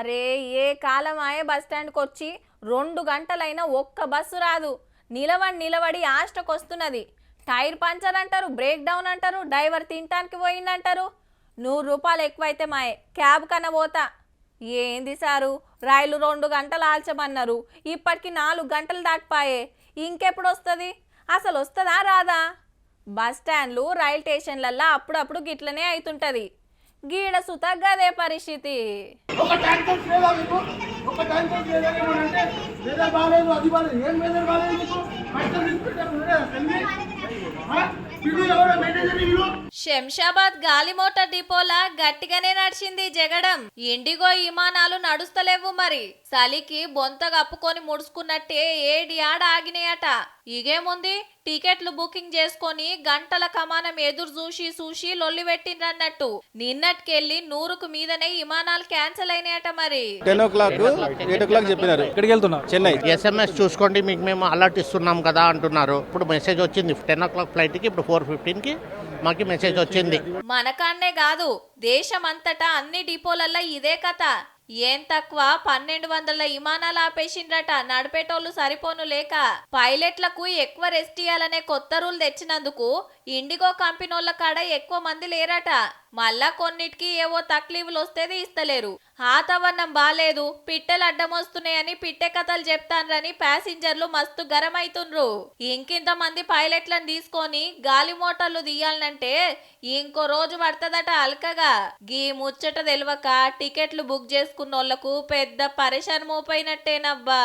అరే ఏ కాలమాయే బస్ స్టాండ్కి వచ్చి రెండు గంటలైనా ఒక్క బస్సు రాదు. నిలబడి నిలబడి ఆష్టకొస్తున్నది టైర్ పంచర్ అంటారు బ్రేక్ డౌన్ అంటారు డ్రైవర్ తినటానికి పోయిందంటారు. నూరు రూపాయలు ఎక్కువైతే మాయే క్యాబ్ కన్నా పోతా. ఏంది సారు రైలు రెండు గంటలు ఆల్చమన్నారు ఇప్పటికి నాలుగు గంటలు దాటిపాయే. ఇంకెప్పుడు వస్తుంది అసలు వస్తుందా రాదా? బస్ స్టాండ్లు రైల్ స్టేషన్లల్లో అప్పుడప్పుడు గిట్లనే అవుతుంటుంది గీడ సుత గదే పరిస్థితి. ఒక ట్యాంకర్ లేదా మీకు? ఒక ట్యాంకర్ లేదా అంటే వెదర్ బాగాలేదు అది బాగాలేదు. ఏం వెదర్ బాగాలేదు మీకు? కష్టం తీసుకుంటారు మీరే తెలివి? ఆ? వీళ్ళు ఎవరో? మేనేజర్ వీళ్ళు? శంషాబాద్ గాలి మోటార్ డిపోలా గట్టిగానే నడిచింది జగడం. ఇండిగో విమానాలు నడుస్తలేవు మరి. చలికి బొంత కప్పుకొని ముడుచుకున్నట్టే ఏడి ఆడ ఆగినాయట. ఇగేముంది? టికెట్లు బుకింగ్ చేసుకొని గంటల కమానం ఎదురు చూసి చూసి లొల్లి పెట్టిండ్రన్నట్టు. నిన్నటికెళ్ళి నూరుకు మీదనే విమానాలు క్యాన్సిల్ అయినాయట మరి. Ten o'clock eight o'clock చెప్పినారు. ఎక్కడికి వెళ్తున్నారు? చెన్నై. ఎస్ఎంఎస్ చూసుకోండి మీకు మేము అలర్ట్ ఇస్తున్నాం కదా అంటున్నారు. ఇప్పుడు మెసేజ్ వచ్చింది టెన్ ఓ క్లాక్ ఫ్లైట్కి ఇప్పుడు ఫోర్ ఫిఫ్టీన్కి మాకు మెసేజ్ వచ్చింది. మనకాన్నే కాదు దేశమంతటా అన్ని డిపోలల్లో ఇదే కథ. ఏం తక్కువ? పన్నెండు వందల విమానాలు ఆపేసిండ్రట. నడిపేటోళ్ళు సరిపోను లేక పైలట్లకు ఎక్కువ రెస్ట్ ఇయ్యాలనే కొత్త రూల్ తెచ్చినందుకు ఇండిగో కంపెనీల కాడ ఎక్కువ మంది లేరట. మళ్ళా కొన్నిటికి ఏవో తక్లీఫ్లు వస్తేది ఇస్తలేరు. వాతావరణం బాలేదు పిట్టలు అడ్డం వస్తున్నాయని పిట్టె కథలు చెప్తాన్రని ప్యాసింజర్లు మస్తు గరమైతుండ్రు ఇంకింత మంది పైలట్లను తీసుకొని గాలి మోటార్లు తీయాలంటే ఇంకో రోజు పడుతుందట అల్కగా. గీ ముచ్చట తెలియక టికెట్లు బుక్ చేసుకున్నోళ్ళకు పెద్ద పరేషాన్ మోపైనట్టేనబ్బా.